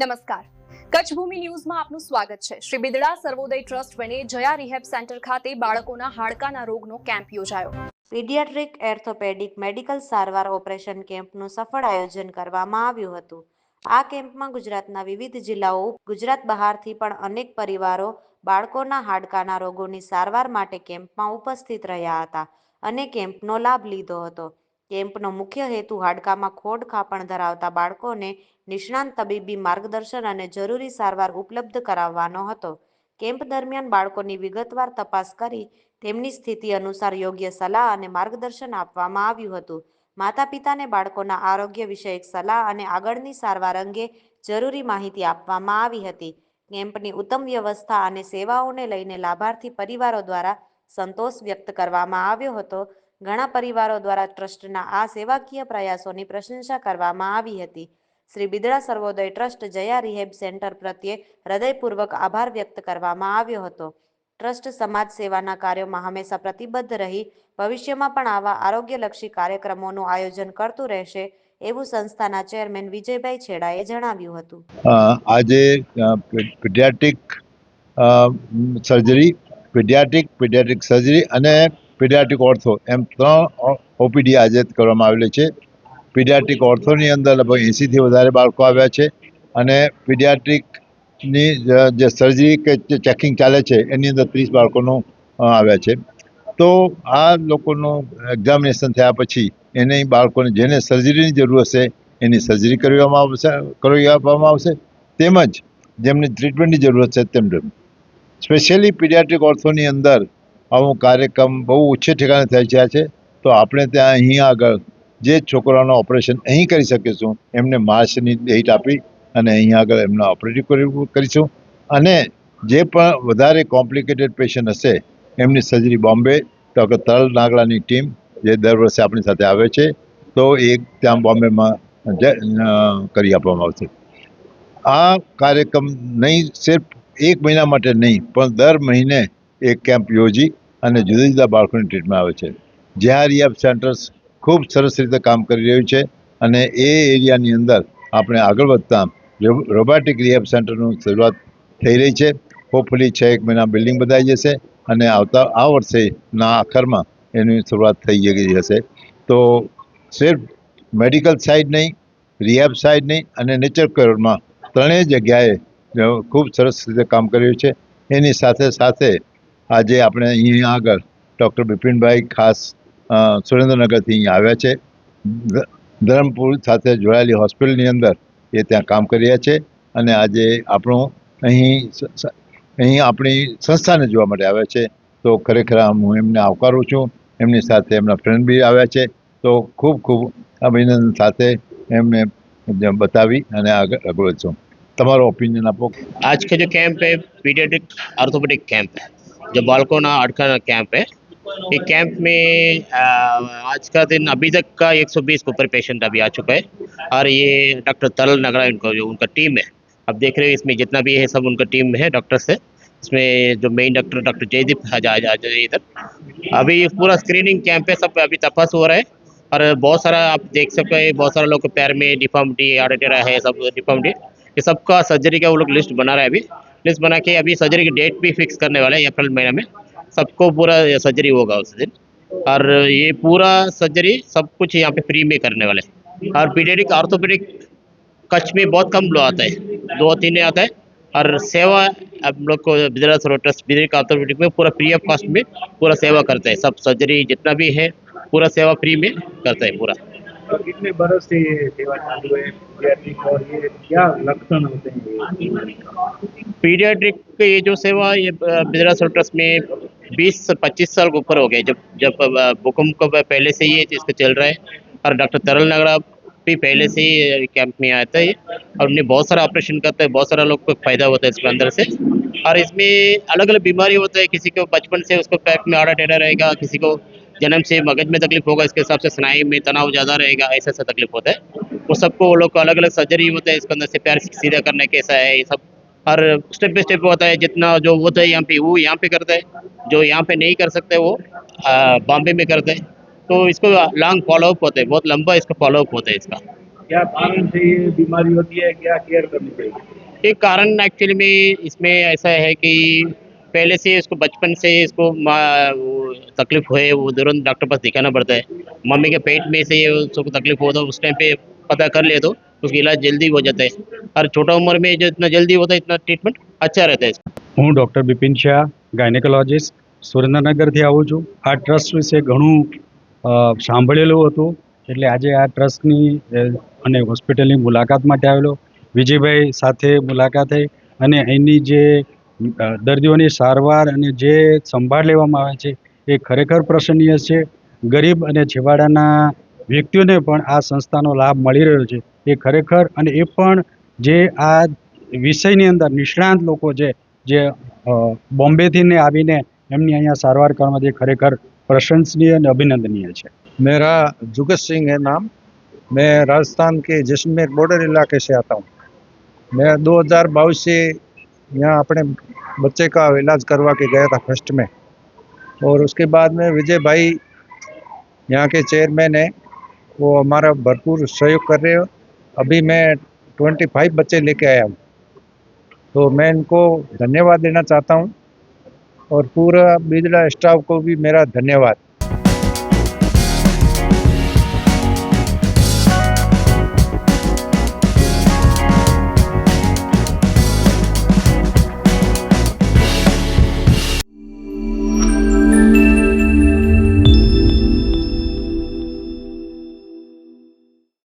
નમસ્કાર. કચ્છ ભૂમિ ન્યૂઝમાં આપનું સ્વાગત છે. શ્રી બિદડા સર્વોદય ટ્રસ્ટ બને જયા રિહેબ સેન્ટર ખાતે બાળકોના હાડકાના રોગનો કેમ્પ યોજાયો. પીડિયાટ્રિક એર્થોપેડિક મેડિકલ સારવાર ઓપરેશન કેમ્પનું સફળ આયોજન કરવામાં આવ્યું હતું. આ કેમ્પમાં ગુજરાતના વિવિધ જિલ્લાઓ, ગુજરાત બહારથી પણ અનેક પરિવારો બાળકોના હાડકાના રોગોની સારવાર માટે કેમ્પમાં ઉપસ્થિત રહ્યા હતા અને કેમ્પનો લાભ લીધો હતો. કેમ્પનો મુખ્ય હેતુ હાડકામાં ખોડ ખાપણ ધરાવતા બાળકોને નિષ્ણાંત તબીબી માર્ગદર્શન અને જરૂરી સારવાર ઉપલબ્ધ કરાવવાનો હતો. કેમ્પ દરમિયાન બાળકોની વિગતવાર તપાસ કરી તેમની સ્થિતિ અનુસાર યોગ્ય સલાહ અને માર્ગદર્શન આપવામાં આવ્યું હતું. માતા પિતાને બાળકોના આરોગ્ય વિષયક સલાહ અને આગળની સારવાર અંગે જરૂરી માહિતી આપવામાં આવી હતી. કેમ્પની ઉત્તમ વ્યવસ્થા અને સેવાઓને લઈને લાભાર્થી પરિવારો દ્વારા સંતોષ વ્યક્ત કરવામાં આવ્યો હતો. ઘણા પરિવારો દ્વારા ટ્રસ્ટના આ સેવાકીય પ્રયાસોની પ્રશંસા કરવામાં આવી હતી. Shri Bidada Sarvodaya trust Jaya rehab centre પ્રત્યે હૃદયપૂર્વક આભાર વ્યક્ત કરવામાં આવ્યો હતો. ટ્રસ્ટ સમાજ સેવાના કાર્યોમાં હંમેશા પ્રતિબદ્ધ રહી, ભવિષ્યમાં પણ આવા આરોગ્યલક્ષી કાર્યક્રમોનું આયોજન કરતું રહેશે એવું સંસ્થાના ચેરમેન વિજયભાઈ છેડાએ જણાવ્યું હતું. આજે pediatric surgery, pediatric pediatric surgery અને પીડિયાટ્રિક ઓર્થો એમ ત્રણ ઓપીડી આજે કરવામાં આવેલી છે. પીડિયાટિક ઓર્થોની અંદર લગભગ એંસીથી વધારે બાળકો આવ્યા છે અને પીડિયાટ્રિકની જે- સર્જરી કે ચેકિંગ ચાલે છે, એની અંદર ત્રીસ બાળકોનું આવ્યા છે. તો આ લોકોનું એક્ઝામિનેશન થયા પછી એને બાળકોને જેને સર્જરીની જરૂર હશે, એની સર્જરી કરવામાં આવશે, કરી આપવામાં આવશે. તેમજ જેમને ટ્રીટમેન્ટની જરૂર છે તેમને. સ્પેશિયલી પીડિયાટ્રિક ઓર્થોની અંદર આવો કાર્યક્રમ બહુ ઓછે ઠેકાણે થઈ રહ્યા છે, તો આપણે ત્યાં અહીં આગળ જે છોકરાઓનું ઓપરેશન અહીં કરી શકીશું, એમને માર્ચની ડેટ આપી અને અહીં આગળ એમના ઓપરેટિવ કરીશું. અને જે પણ વધારે કોમ્પ્લિકેટેડ પેશન્ટ હશે, એમની સર્જરી બોમ્બે, તો કે તરલ નાગડાની ટીમ જે દર વર્ષે આપણી સાથે આવે છે, તો એ ત્યાં બોમ્બેમાં કરી આપવામાં આવશે. આ કાર્યક્રમ નહીં, સિર્ફ એક મહિના માટે નહીં, પણ દર મહિને એક કેમ્પ યોજી અને જુદા જુદા બાળકોની ટ્રીટમેન્ટ આવે છે. જ્યાં રિયાબ સેન્ટર્સ ખૂબ સરસ રીતે કામ કરી રહ્યું છે અને એ એરિયાની અંદર આપણે આગળ વધતા રોબોટિક રિયાબ સેન્ટરનું શરૂઆત થઈ રહી છે. હોપફુલી છ એક મહિના બિલ્ડિંગ બધાઈ જશે અને આવતા, આ વર્ષેના આખરમાં એની શરૂઆત થઈ ગઈ હશે. તો સિર્ફ મેડિકલ સાઇડ નહીં રિહેબ સાઇડ નહીં અને નેચર કેરમાં ત્રણેય જગ્યાએ ખૂબ સરસ રીતે કામ કર્યું છે. એની સાથે સાથે આજે આપણે અહીં આગળ ડૉક્ટર બિપિનભાઈ ખાસ સુરેન્દ્રનગરથી અહીંયા આવ્યા છે. ધરમપુર સાથે જોડાયેલી હોસ્પિટલની અંદર એ ત્યાં કામ કરી રહ્યા છે અને આજે આપણું અહીં અહીં આપણી સંસ્થાને જોવા માટે આવ્યા છે. તો ખરેખર હું એમને આવકારું છું. એમની સાથે એમના ફ્રેન્ડ બી આવ્યા છે. તો ખૂબ ખૂબ અભિનંદન સાથે એમને બતાવી અને આગળ આગળ વધશું તમારો ઓપિનિયન આપો. આજ કે જો કેમ્પ હે પીડિયાટ્રિક આર્થોપેડિક કેમ્પ जो बालकोना अड़काना कैंप है ये कैंप में आज का दिन अभी तक का 120 के ऊपर पेशेंट अभी आ चुका है, और ये डॉक्टर तरल नगरा इनको, जो उनका टीम है अब देख रहे हो इसमें जितना भी है सब उनका टीम है डॉक्टर से, इसमें जो मेन डॉक्टर डॉक्टर जयदीप इधर, अभी पूरा स्क्रीनिंग कैंप है, सब अभी तपास हो रहा है, और बहुत सारा आप देख सकते हैं, बहुत सारे लोग पैर में डिफॉर्मिटी आर्टेरा है, सब डिफॉर्मिटी ये सबका सर्जरी का वो लोग लिस्ट बना रहा है अभी लिस्ट बना के अभी सर्जरी की डेट भी फिक्स करने वाला है अप्रैल महीने में। सबको पूरा सर्जरी होगा उस दिन। और ये पूरा सर्जरी सब कुछ यहाँ पे फ्री में करने वाले हैं। और पीडियाट्रिक ऑर्थोपेडिक कच्छ में बहुत कम लोग आता है। दो तीन आता है। और सेवा हम लोग को बिदरा ट्रस्ट बिदरिक ऑर्थोपेडिक में पूरा फ्री ऑफ़ कॉस्ट में पूरा सेवा करते हैं। सब सर्जरी जितना भी है, पूरा सेवा फ्री में करते हैं पूरा। कितने बरस से ये सेवा चालू है पीडियाट्रिक और ये क्या लक्षण होते हैं पीडियाट्रिक ये जो सेवा ये बिदरा ट्रस्ट में 20 से 25 साल के ऊपर हो गए। जब जब भूकंप को पहले से ही इसको चल रहा है, और डॉक्टर तरल नगरा भी पहले से ही कैंप में आता है ये, और उन्हें बहुत सारा ऑपरेशन करता है, बहुत सारा लोग को फ़ायदा होता है इसके अंदर से। और इसमें अलग अलग बीमारी होता है, किसी को बचपन से उसको पैर में आड़ा टेढ़ा रहेगा, किसी को जन्म से मगज में तकलीफ़ होगा इसके हिसाब से स्नायु में तनाव ज़्यादा रहेगा ऐसा ऐसा तकलीफ़ होता है। वो सबको वो लोग को अलग अलग सर्जरी होता है इसके अंदर से पैर सीधा करने कैसा है ये सब। और स्टेप बाई स्टेप होता है जितना जो होता है यहाँ पे वो यहाँ पे करता है जो यहाँ पे नहीं कर सकते वो बॉम्बे में करते हैं। तो इसको लॉन्ग फॉलोअप होता है बहुत लंबा इसका फॉलोअप होता है इसका। क्या कारण से ये बीमारी होती है क्या केयर करनी चाहिए? एक कारण एक्चुअली में इसमें ऐसा है कि पहले से इसको बचपन से इसको मा- वो तकलीफ हुए वो तुरंत डॉक्टर पास दिखाना पड़ता है मम्मी के पेट में से उसको तकलीफ हो तो उस टाइम पे पता कर ले तो उसका इलाज जल्दी हो जाता है और छोटा उम्र में जो इतना जल्दी होता है इतना ट्रीटमेंट अच्छा रहता है હું ડૉક્ટર બિપિન શાહ ગાયનેકોલોજીસ્ટ સુરેન્દ્રનગરથી આવું છું આ ટ્રસ્ટ વિશે ઘણું અ, સાંભળેલું હતું એટલે આજે આ ટ્રસ્ટની અ, અને હોસ્પિટલની મુલાકાત માટે આવેલો વિજયભાઈ સાથે મુલાકાત થઈ અને અહીંની જે અ, દર્દીઓની સારવાર અને જે સંભાળ લેવામાં આવે છે એ ખરેખર પ્રશંસનીય છે ગરીબ અને છેવાડાના વ્યક્તિઓને પણ આ સંસ્થાનો લાભ મળી રહ્યો છે એ ખરેખર અને એ પણ જે આ વિષયની અંદર નિષ્ણાંત લોકો છે જે અ, બોમ્બેથી ને આવીને એમની અહીંયા સારવાર કરવામાં જે ખરેખર પ્રશંસનીય અને અભિનંદનીય છે मेरा जुगत सिंह है नाम मैं राजस्थान के जैसलमेर बॉर्डर इलाके से आता हूँ मैं 2022 से यहाँ अपने बच्चे का इलाज करवा के गया था फ़र्स्ट में। और उसके बाद में विजय भाई यहाँ के चेयरमैन है। वो हमारा भरपूर सहयोग कर रहे हो। अभी मैं 25 बच्चे लेके आया हूँ। तो मैं इनको धन्यवाद देना चाहता हूँ। और पूरा बिजला स्टाफ को भी मेरा धन्यवाद।